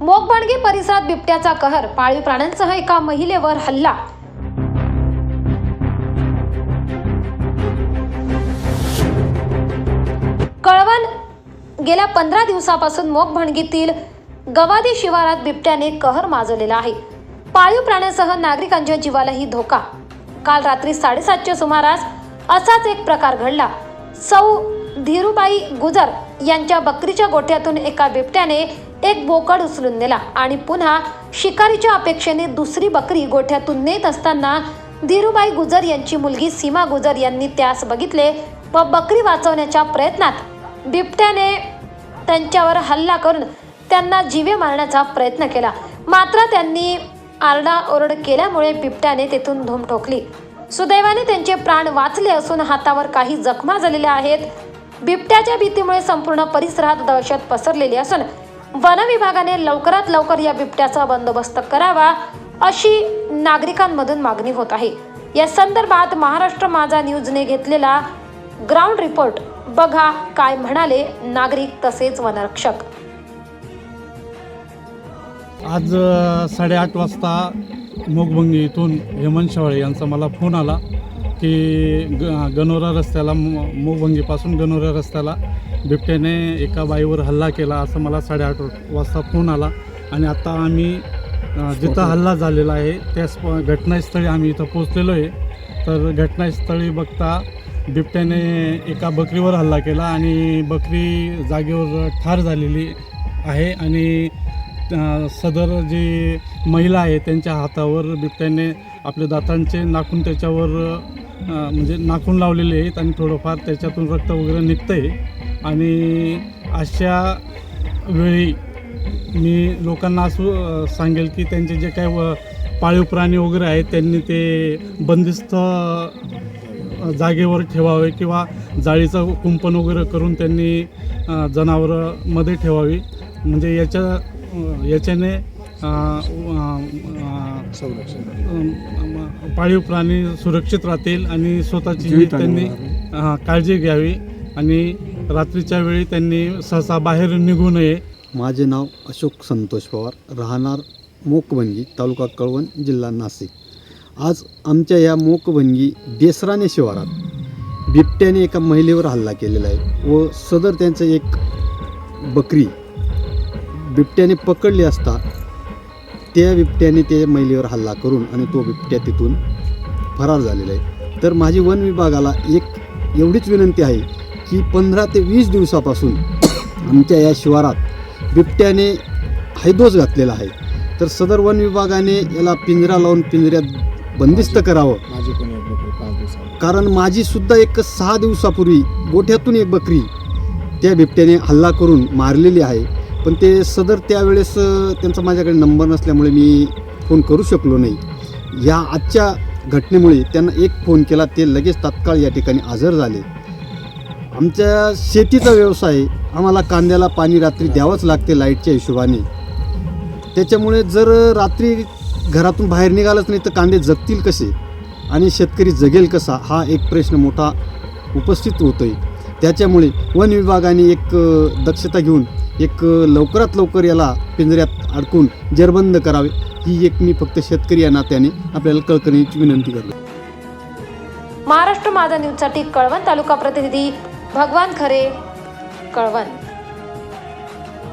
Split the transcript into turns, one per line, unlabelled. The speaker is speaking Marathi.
मोगबाणगी परिसरात बिबट्याचा कहर पाळीव प्राण्यांसह एका महिलेवर हल्ला. कळवण गेल्या पंधरा दिवसापासून मोगभणगीतील गवादी शिवारात बिबट्याने कहर माजवलेला आहे. पाळीव प्राण्यासह नागरिकांच्या जीवालाही धोका. काल रात्री साडेसातच्या सुमारास असाच एक प्रकार घडला. सौ धीरूबाई गुजर यांच्या बकरीच्या गोठ्यातून एका बिबट्याने एक बोकड उचलून नेला आणि पुन्हा शिकारीच्या अपेक्षेने दुसरी बकरी गोठ्यातून नेत असताना धीरूबाई गुजर यांची मुलगी सीमा गुजर यांनी त्यास बघितले व बकरी वाचवण्याच्या प्रयत्नात बिबट्याने त्यांच्यावर हल्ला करून त्यांना जीवे मारण्याचा प्रयत्न केला. मात्र त्यांनी आरडाओरड केल्यामुळे बिबट्याने तेथून धूम ठोकली. सुदैवाने त्यांचे प्राण वाचले असून हातावर काही जखमा झालेल्या आहेत. बिबट्याच्या भीतीमुळे संपूर्ण परिसरात दहशत पसरलेली असून वन विभागाने लवकरात लवकर या बिबट्याचा बंदोबस्त करावा अशी नागरिकांमधून मागणी होत आहे. या संदर्भात महाराष्ट्र माझा न्यूजने घेतलेला ग्राउंड रिपोर्ट बघा काय म्हणाले नागरिक तसेच वनरक्षक.
आज साडेआठ वाजता मोगभंगी इथून हेमंत शेवाळे यांचा मला फोन आला की ग गनोरा रस्त्याला मो- मोगभंगीपासून गनोरा रस्त्याला बिबट्याने एका बाईवर हल्ला केला असं मला साडेआठ वाजता फोन आला. आणि आता आम्ही जिथं हल्ला झालेला आहे त्या स्प- घटनास्थळी आम्ही इथं पोचलेलो आहे. तर घटनास्थळी बघता बिबट्याने एका बकरीवर हल्ला केला आणि बकरी जागेवर ठार झालेली आहे. आणि सदर जी महिला आहे त्यांच्या हातावर बिबट्याने आपल्या दातांचे नाखून त्याच्यावर म्हणजे नाखून लावलेले आहेत आणि थोडंफार त्याच्यातून रक्त वगैरे निघतं आहे आणि अशा वेळी मी लोकांना असं सांगेल की त्यांचे जे काही व पाळीव प्राणी वगैरे आहेत त्यांनी ते बंदिस्त जागेवर ठेवावे किंवा जाळीचं कुंपण वगैरे करून त्यांनी अ, ठेवावी. म्हणजे याच्या याच्याने पाळीव प्राणी सुरक्षित राहतील आणि स्वतःची त्यांनी काळजी घ्यावी आणि रात्रीच्या वेळी त्यांनी सहसा बाहेर निघू नये.
माझे नाव अशोक संतोष पवार. राहणार मोकभंगी तालुका कळवण जिल्हा नाशिक. आज आमच्या या मोकभंगी देसराने शिवारात बिबट्याने एका महिलेवर हल्ला केलेला आहे व सदर त्यांचं एक बकरी बिबट्याने पकडली असता त्या बिबट्याने त्या महिलेवर हल्ला करून आणि तो बिबट्या तिथून फरार झालेला आहे. तर माझी वन विभागाला एक एवढीच विनंती आहे की पंधरा ते वीस दिवसापासून आमच्या या शिवारात बिबट्याने हैदोस घातलेला आहे. तर सदर वन विभागाने याला पिंजरा लावून पिंजऱ्यात बंदिस्त करावं.
माझी पण एक बकरी पाच दिवसाला
कारण माझी सुद्धा एक सहा दिवसापूर्वी गोठ्यातून एक बकरी त्या बिबट्याने हल्ला करून मारलेली आहे. पण ते सदर त्यावेळेस त्यांचा माझ्याकडे नंबर नसल्यामुळे मी फोन करू शकलो नाही. या आजच्या घटनेमुळे त्यांना एक फोन केला ते लगेच तात्काळ या ठिकाणी हजर झाले. आमच्या शेतीचा व्यवसाय आम्हाला कांद्याला पाणी रात्री द्यावंच लागते लाईटच्या हिशोबाने. त्याच्यामुळे जर रात्री घरातून बाहेर निघालंच नाही तर कांदे जगतील कसे? आणि शेतकरी जगेल कसा? हा एक प्रश्न मोठा उपस्थित होतो आहे त्याच्यामुळे वन विभागाने एक दक्षता घेऊन एक लवकरात लवकर याला पिंजऱ्यात अडकून जरबंद करावे ही एक मी फक्त शेतकरी या नात्याने आपल्याला कळकळीची विनंती करतो.
महाराष्ट्र माझा न्यूजसाठी कळवण तालुका प्रतिनिधी भगवान खरे कळवण.